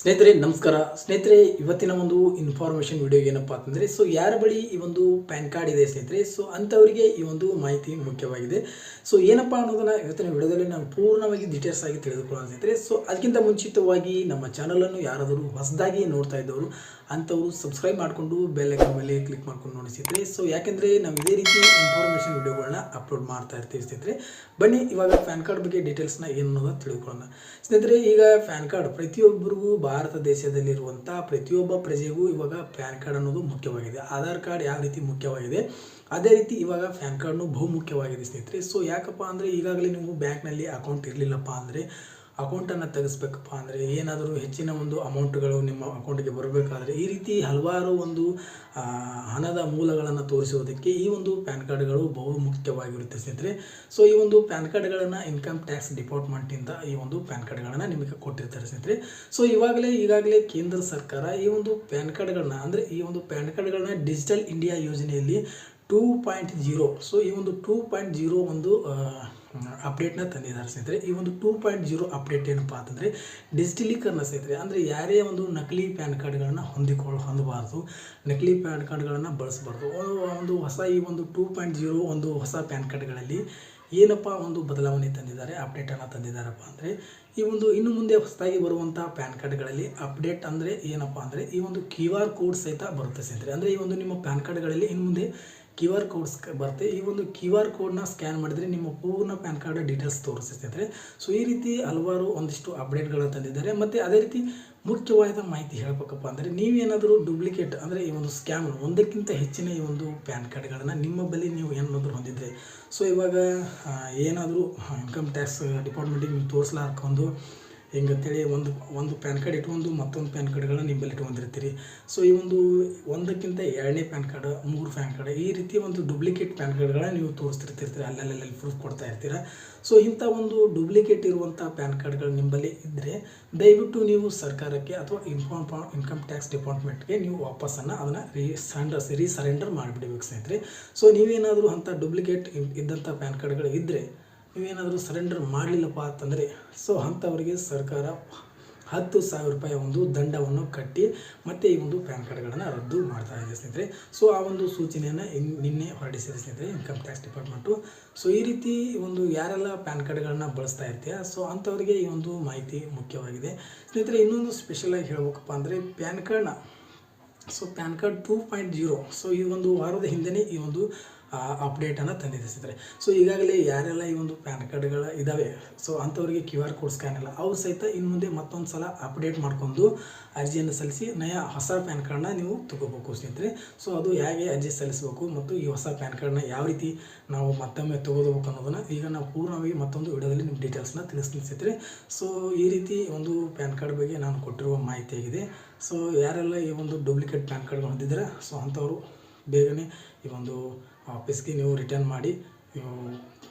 ಸ್ನೇಹಿತರೆ, ನಮಸ್ಕಾರ. ಸ್ನೇಹಿತರೆ, ಇವತ್ತಿನ ಒಂದು ಇನ್ಫಾರ್ಮೇಷನ್ ವಿಡಿಯೋ ಏನಪ್ಪ ಅಂತಂದರೆ ಸೊ ಯಾರ ಬಳಿ ಈ ಒಂದು ಪ್ಯಾನ್ ಕಾರ್ಡ್ ಇದೆ ಸ್ನೇಹಿತರೆ ಸೊ ಅಂಥವರಿಗೆ ಈ ಒಂದು ಮಾಹಿತಿ ಮುಖ್ಯವಾಗಿದೆ. ಸೊ ಏನಪ್ಪ ಅನ್ನೋದನ್ನು ಇವತ್ತಿನ ವಿಡಿಯೋದಲ್ಲಿ ನಾನು ಪೂರ್ಣವಾಗಿ ಡೀಟೇಲ್ಸ್ ಆಗಿ ತಿಳಿದುಕೊಳ್ಳೋಣ ಸ್ನೇಹಿತರೆ. ಸೊ ಅದಕ್ಕಿಂತ ಮುಂಚಿತವಾಗಿ ನಮ್ಮ ಚಾನಲನ್ನು ಯಾರಾದರೂ ಹೊಸದಾಗಿ ನೋಡ್ತಾ ಇದ್ದವರು, ಅಂಥವರು ಸಬ್ಸ್ಕ್ರೈಬ್ ಮಾಡಿಕೊಂಡು ಬೆಲ್ ಮೇಲೆ ಕ್ಲಿಕ್ ಮಾಡ್ಕೊಂಡು ನೋಡಿ ಸ್ನೇಹಿತರೆ. ಸೊ ಯಾಕೆಂದರೆ ನಾವು ಇದೇ ರೀತಿ ಇನ್ಫಾರ್ಮೇಷನ್ ವಿಡಿಯೋಗಳನ್ನ ಅಪ್ಲೋಡ್ ಮಾಡ್ತಾ ಇರ್ತೀವಿ ಸ್ನೇಹಿತರೆ. ಬನ್ನಿ, ಇವಾಗ ಪ್ಯಾನ್ ಕಾರ್ಡ್ ಬಗ್ಗೆ ಡೀಟೇಲ್ಸ್ನ ಏನು ಅನ್ನೋದು ತಿಳ್ಕೊಳ್ಳೋಣ. ಸ್ನೇಹಿತರೆ, ಈಗ ಪ್ಯಾನ್ ಕಾರ್ಡ್ ಪ್ರತಿಯೊಬ್ಬರಿಗೂ ಭಾರತ ದೇಶದಲ್ಲಿರುವಂಥ ಪ್ರತಿಯೊಬ್ಬ ಪ್ರಜೆಗೂ ಇವಾಗ ಪ್ಯಾನ್ ಕಾರ್ಡ್ ಅನ್ನೋದು ಮುಖ್ಯವಾಗಿದೆ. ಆಧಾರ್ ಕಾರ್ಡ್ ಯಾವ ರೀತಿ ಮುಖ್ಯವಾಗಿದೆ? ಅದೇ ರೀತಿ ಇವಾಗ ಪ್ಯಾನ್ ಕಾರ್ಡ್ನು ಬಹು ಮುಖ್ಯವಾಗಿದೆ ಸ್ನೇಹಿತರೆ. ಸೊ ಯಾಕಪ್ಪ ಅಂದರೆ ಈಗಾಗಲೇ ನೀವು ಬ್ಯಾಂಕ್ನಲ್ಲಿ ಅಕೌಂಟ್ ಇರಲಿಲ್ಲಪ್ಪ ಅಂದರೆ ಅಕೌಂಟನ್ನು ತೆಗೆಸ್ಬೇಕಪ್ಪ ಅಂದರೆ ಏನಾದರೂ ಹೆಚ್ಚಿನ ಒಂದು ಅಮೌಂಟ್ಗಳು ನಿಮ್ಮ ಅಕೌಂಟಿಗೆ ಬರಬೇಕಾದ್ರೆ ಈ ರೀತಿ ಹಲವಾರು ಒಂದು ಹಣದ ಮೂಲಗಳನ್ನು ತೋರಿಸುವುದಕ್ಕೆ ಈ ಒಂದು ಪ್ಯಾನ್ ಕಾರ್ಡ್ಗಳು ಬಹು ಮುಖ್ಯವಾಗಿರುತ್ತೆ ಸ್ನೇಹಿತರೆ. ಸೊ ಈ ಒಂದು ಪ್ಯಾನ್ ಕಾರ್ಡ್ಗಳನ್ನು ಇನ್ಕಮ್ ಟ್ಯಾಕ್ಸ್ ಡಿಪಾರ್ಟ್ಮೆಂಟಿಂದ ಈ ಒಂದು ಪ್ಯಾನ್ ಕಾರ್ಡ್ಗಳನ್ನು ನಿಮಗೆ ಕೊಟ್ಟಿರ್ತಾರೆ ಸ್ನೇಹಿತರೆ. ಸೊ ಇವಾಗಲೇ, ಈಗಾಗಲೇ ಕೇಂದ್ರ ಸರ್ಕಾರ ಈ ಒಂದು ಪ್ಯಾನ್ ಕಾರ್ಡ್ಗಳನ್ನ ಅಂದರೆ ಈ ಒಂದು ಪ್ಯಾನ್ ಕಾರ್ಡ್ಗಳನ್ನ ಡಿಜಿಟಲ್ ಇಂಡಿಯಾ ಯೋಜನೆಯಲ್ಲಿ ಟೂ ಪಾಯಿಂಟ್ ಜೀರೋ ಸೊ ಈ ಒಂದು ಟೂ ಪಾಯಿಂಟ್ ಜೀರೋ ಒಂದು ಅಪ್ಡೇಟ್ನ ತಂದಿದ್ದಾರೆ ಸ್ನೇಹಿತರೆ. ಈ ಒಂದು ಟೂ ಪಾಯಿಂಟ್ ಜೀರೋ ಅಪ್ಡೇಟ್ ಏನಪ್ಪ ಅಂತಂದರೆ ಡಿಜಿಟಲೀಕರಣ ಸ್ನೇಹಿತರೆ, ಅಂದರೆ ಯಾರೇ ಒಂದು ನಕಲಿ ಪ್ಯಾನ್ ಕಾರ್ಡ್ಗಳನ್ನು ಹೊಂದಿಕೊಳ್ಳ ಹೊಂದಬಾರ್ದು, ನಕಲಿ ಪ್ಯಾನ್ ಕಾರ್ಡ್ಗಳನ್ನು ಬಳಸಬಾರ್ದು. ಒಂದು- ಹೊಸ ಈ ಒಂದು ಟೂ ಪಾಯಿಂಟ್ ಜೀರೋ ಒಂದು ಹೊಸ ಪ್ಯಾನ್ ಕಾರ್ಡ್ಗಳಲ್ಲಿ ಏನಪ್ಪ ಒಂದು ಬದಲಾವಣೆ ತಂದಿದ್ದಾರೆ ಅಪ್ಡೇಟನ್ನು ತಂದಿದ್ದಾರಪ್ಪ ಅಂದರೆ, ಈ ಒಂದು ಇನ್ನು ಮುಂದೆ ಹೊಸದಾಗಿ ಬರುವಂಥ ಪ್ಯಾನ್ ಕಾರ್ಡ್ಗಳಲ್ಲಿ ಅಪ್ಡೇಟ್ ಅಂದರೆ ಏನಪ್ಪ ಅಂದರೆ, ಈ ಒಂದು ಕ್ಯೂ ಆರ್ ಕೋಡ್ ಸಹಿತ ಬರುತ್ತೆ ಸ್ನೇಹಿತರೆ. ಅಂದರೆ ಈ ಒಂದು ನಿಮ್ಮ ಪ್ಯಾನ್ ಕಾರ್ಡ್ಗಳಲ್ಲಿ ಇನ್ನು ಮುಂದೆ ಕ್ಯೂ ಆರ್ ಕೋಡ್ಸ್ ಬರುತ್ತೆ. ಈ ಒಂದು ಕ್ಯೂ ಆರ್ ಕೋಡ್ನ ಸ್ಕ್ಯಾನ್ ಮಾಡಿದರೆ ನಿಮ್ಮ ಪೂರ್ಣ ಪ್ಯಾನ್ ಕಾರ್ಡ್ ಡೀಟೇಲ್ಸ್ ತೋರಿಸ್ತೈತೆ ಸೊ ಈ ರೀತಿ ಹಲವಾರು ಒಂದಿಷ್ಟು ಅಪ್ಡೇಟ್ಗಳನ್ನು ತಂದಿದ್ದಾರೆ. ಮತ್ತು ಅದೇ ರೀತಿ ಮುಖ್ಯವಾದ ಮಾಹಿತಿ ಹೇಳಬೇಕಪ್ಪ ಅಂದರೆ, ನೀವೇನಾದರೂ ಡೂಪ್ಲಿಕೇಟ್ ಅಂದರೆ ಈ ಒಂದು ಸ್ಕ್ಯಾಮ್ ಒಂದಕ್ಕಿಂತ ಹೆಚ್ಚಿನ ಈ ಒಂದು ಪ್ಯಾನ್ ಕಾರ್ಡ್ಗಳನ್ನು ನಿಮ್ಮ ಬಳಿ ನೀವು ಏನಾದರೂ ಹೊಂದಿದ್ದರೆ ಸೊ ಇವಾಗ ಏನಾದರೂ ಇನ್ಕಮ್ ಟ್ಯಾಕ್ಸ್ ಡಿಪಾರ್ಟ್ಮೆಂಟಿಗೆ ನೀವು ತೋರಿಸ್ಲಾರ್ಕೊಂಡು ಹಿಂಗಂತೇಳಿ ಒಂದು ಒಂದು ಪ್ಯಾನ್ ಕಾರ್ಡ್ ಇಟ್ಕೊಂಡು ಮತ್ತೊಂದು ಪ್ಯಾನ್ ಕಾರ್ಡ್ಗಳನ್ನ ನಿಮ್ಮಲ್ಲಿ ಇಟ್ಕೊಂಡಿರ್ತೀರಿ. ಸೊ ಈ ಒಂದು ಒಂದಕ್ಕಿಂತ ಎರಡನೇ ಪ್ಯಾನ್ ಕಾರ್ಡ್, ಮೂರು ಪ್ಯಾನ್ ಕಾರ್ಡ್, ಈ ರೀತಿ ಒಂದು ಡೂಪ್ಲಿಕೇಟ್ ಪ್ಯಾನ್ ಕಾರ್ಡ್ಗಳನ್ನ ನೀವು ತೋರಿಸ್ತಿರ್ತಿರ್ತೀರಿ ಅಲ್ಲಲ್ಲಿ ಪ್ರೂಫ್ ಕೊಡ್ತಾ ಇರ್ತೀರ. ಸೊ ಇಂಥ ಒಂದು ಡೂಪ್ಲಿಕೇಟ್ ಇರುವಂಥ ಪ್ಯಾನ್ ಕಾರ್ಡ್ಗಳು ನಿಮ್ಮಲ್ಲಿ ಇದ್ದರೆ ದಯವಿಟ್ಟು ನೀವು ಸರ್ಕಾರಕ್ಕೆ ಅಥವಾ ಇನ್ಫಾರ್ಮ್ ಇನ್ಕಮ್ ಟ್ಯಾಕ್ಸ್ ಡಿಪಾರ್ಟ್ಮೆಂಟ್ಗೆ ನೀವು ವಾಪಸ್ಸನ್ನು ಅದನ್ನು ರೀ ರೀಸರೆಂಡರ್ ಮಾಡಿಬಿಡ್ಬೇಕು ಸ್ನೇಹಿತರೆ. ಸೊ ನೀವೇನಾದರೂ ಅಂಥ ಡೂಪ್ಲಿಕೇಟ್ ಇದ್ದಂಥ ಪ್ಯಾನ್ ಕಾರ್ಡ್ಗಳು ಇದ್ದರೆ ನೀವೇನಾದರೂ ಸರೆಂಡರ್ ಮಾಡಲಿಲ್ಲಪ್ಪ ಅಂತಂದರೆ ಸೊ ಅಂಥವರಿಗೆ ಸರ್ಕಾರ ಹತ್ತು ಸಾವಿರ ರೂಪಾಯಿ ಒಂದು ದಂಡವನ್ನು ಕಟ್ಟಿ ಮತ್ತೆ ಈ ಒಂದು ಪ್ಯಾನ್ ಕಾರ್ಡ್ಗಳನ್ನು ರದ್ದು ಮಾಡ್ತಾ ಇದೆ ಸ್ನೇಹಿತರೆ. ಸೊ ಆ ಒಂದು ಸೂಚನೆಯನ್ನು ನಿನ್ನೆ ಹೊರಡಿಸಿದೆ ಸ್ನೇಹಿತರೆ ಇನ್ಕಮ್ ಟ್ಯಾಕ್ಸ್ ಡಿಪಾರ್ಟ್ಮೆಂಟು. ಸೊ ಈ ರೀತಿ ಒಂದು ಯಾರೆಲ್ಲ ಪ್ಯಾನ್ ಕಾರ್ಡ್ಗಳನ್ನ ಬಳಸ್ತಾ ಇರ್ತೀಯ ಸೊ ಅಂಥವರಿಗೆ ಈ ಒಂದು ಮಾಹಿತಿ ಮುಖ್ಯವಾಗಿದೆ. ಸ್ನೇಹಿತರೆ, ಇನ್ನೊಂದು ಸ್ಪೆಷಲಾಗಿ ಹೇಳ್ಬೇಕಪ್ಪ ಅಂದರೆ ಪ್ಯಾನ್ ಕಾರ್ಡ್ನ so PAN card two point zero so ಈ ಒಂದು ವಾರದ ಹಿಂದೆಯೇ ಈ ಒಂದು ಅಪ್ಡೇಟನ್ನು ತಂದಿದೆ ಸ್ನೇಹಿತರೆ ಸೊ ಈಗಾಗಲೇ ಯಾರೆಲ್ಲ ಈ ಒಂದು ಪ್ಯಾನ್ ಕಾರ್ಡ್ಗಳ ಇದ್ದಾವೆ ಸೊ ಅಂಥವ್ರಿಗೆ ಕ್ಯೂ ಆರ್ ಕೋಡ್ ಸ್ಕ್ಯಾನ್ ಇಲ್ಲ ಅವ್ರು ಸಹಿತ ಇನ್ನು ಮುಂದೆ ಮತ್ತೊಂದು ಸಲ ಅಪ್ಡೇಟ್ ಮಾಡ್ಕೊಂಡು ಅರ್ಜಿಯನ್ನು ಸಲ್ಲಿಸಿ, ನಯ ಹೊಸ ಪ್ಯಾನ್ ಕಾರ್ಡ್ನ ನೀವು ತಗೋಬೇಕು ಸ್ನೇಹಿತರೆ. ಸೊ ಅದು ಹೇಗೆ ಅರ್ಜಿ ಸಲ್ಲಿಸಬೇಕು ಮತ್ತು ಈ ಹೊಸ ಪ್ಯಾನ್ ಕಾರ್ಡ್ನ ಯಾವ ರೀತಿ ನಾವು ಮತ್ತೊಮ್ಮೆ ತಗೋಬೇಕು ಅನ್ನೋದನ್ನು ಈಗ ನಾವು ಪೂರ್ಣವಾಗಿ ಮತ್ತೊಂದು ವಿಡಿಯೋದಲ್ಲಿ ನಿಮ್ಮ ಡೀಟೇಲ್ಸ್ನ ತಿಳಿಸ್ತೀನಿ ಸ್ನೇಹಿತರೆ. ಸೊ ಈ ರೀತಿ ಒಂದು ಪ್ಯಾನ್ ಕಾರ್ಡ್ ಬಗ್ಗೆ ನಾನು ಕೊಟ್ಟಿರುವ ಮಾಹಿತಿಯಾಗಿದೆ ಸೊ ಯಾರೆಲ್ಲ ಈ ಒಂದು ಡೂಪ್ಲಿಕೇಟ್ ಪ್ಯಾನ್ ಕಾರ್ಡ್ ಹೊಂದಿದ್ದಾರೆ ಸೊ ಅಂಥವರು ಬೇಗನೆ ಈ ಒಂದು ಆಫೀಸ್ಗೆ ನೀವು ರಿಟರ್ನ್ ಮಾಡಿ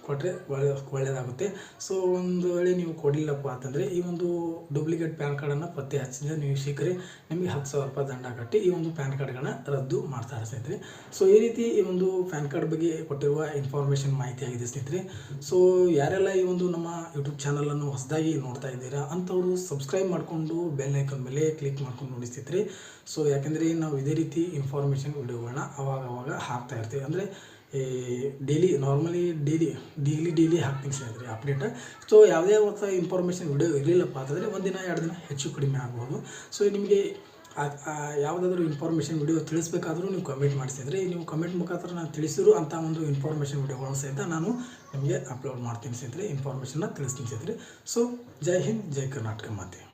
ಕೊಟ್ಟರೆ ಒಳ್ಳೆ ಒಳ್ಳೆಯದಾಗುತ್ತೆ ಸೊ ಒಂದು ವೇಳೆ ನೀವು ಕೊಡಲಿಲ್ಲಪ್ಪ ಅಂತಂದರೆ ಈ ಒಂದು ಡೂಪ್ಲಿಕೇಟ್ ಪ್ಯಾನ್ ಕಾರ್ಡನ್ನು ಪತ್ತೆ ಹಚ್ಚಿದ್ರೆ ನೀವು ಶೀಘ್ರ ನಿಮಗೆ ಹತ್ತು ಸಾವಿರ ರೂಪಾಯಿ ದಂಡ ಕಟ್ಟಿ ಈ ಒಂದು ಪ್ಯಾನ್ ಕಾರ್ಡ್ಗಳನ್ನ ರದ್ದು ಮಾಡ್ತಾರೆ ಸ್ನೇಹಿತರೆ. ಸೊ ಈ ರೀತಿ ಈ ಒಂದು ಪ್ಯಾನ್ ಕಾರ್ಡ್ ಬಗ್ಗೆ ಕೊಟ್ಟಿರುವ ಇನ್ಫಾರ್ಮೇಷನ್ ಮಾಹಿತಿ ಆಗಿದೆ ಸ್ನೇಹಿತರೆ. ಸೊ ಯಾರೆಲ್ಲ ಈ ಒಂದು ನಮ್ಮ ಯೂಟ್ಯೂಬ್ ಚಾನಲನ್ನು ಹೊಸದಾಗಿ ನೋಡ್ತಾ ಇದ್ದೀರಾ ಅಂಥವರು ಸಬ್ಸ್ಕ್ರೈಬ್ ಮಾಡಿಕೊಂಡು ಬೆಲ್ ಐಕನ್ ಮೇಲೆ ಕ್ಲಿಕ್ ಮಾಡ್ಕೊಂಡು ನೋಡಿ ಸೊ ಯಾಕೆಂದರೆ ನಾವು ಇದೇ ರೀತಿ ಇನ್ಫಾರ್ಮೇಷನ್ ವಿಡಿಯೋಗಳನ್ನ ಅವಾಗ ಅವಾಗ ಹಾಕ್ತಾ ಇರ್ತೀವಿ. ಅಂದರೆ ಈ daily normally daily daily daily ಹಾಕ್ತೀನಿ ಸ್ನೇಹಿತರೆ ಅಪ್ಡೇಟ್ ಸೊ ಯಾವುದೇ ಒಂದು ಇನ್ಫಾರ್ಮೇಷನ್ ವಿಡಿಯೋ ಇರಲಿಲ್ಲಪ್ಪ ಅಂತಂದರೆ ಒಂದಿನ ಎರಡು ದಿನ ಹೆಚ್ಚು ಕಡಿಮೆ ಆಗ್ಬೋದು. ಸೊ ನಿಮಗೆ ಯಾವುದಾದ್ರೂ ಇನ್ಫಾರ್ಮೇಷನ್ ವಿಡಿಯೋ ತಿಳಿಸ್ಬೇಕಾದ್ರೂ ನೀವು ಕಮೆಂಟ್ ಮಾಡಿಸಿದ್ರೆ ನೀವು ಕಮೆಂಟ್ ಮುಖಾಂತರ ನಾನು ತಿಳಿಸಿರು ಅಂತ ಒಂದು ಇನ್ಫಾರ್ಮೇಷನ್ ವಿಡಿಯೋಗಳನ್ನು ಸಹಿತ ನಾನು ನಿಮಗೆ ಅಪ್ಲೋಡ್ ಮಾಡ್ತೀನಿ ಸ್ನೇಹಿತರೆ ಇನ್ಫಾರ್ಮೇಷನ್ನ ತಿಳಿಸ್ತೀನಿ ಸ್ನೇಹಿತರೆ ಸೊ ಜೈ ಹಿಂದ್, ಜೈ ಕರ್ನಾಟಕ ಮಾತೆ.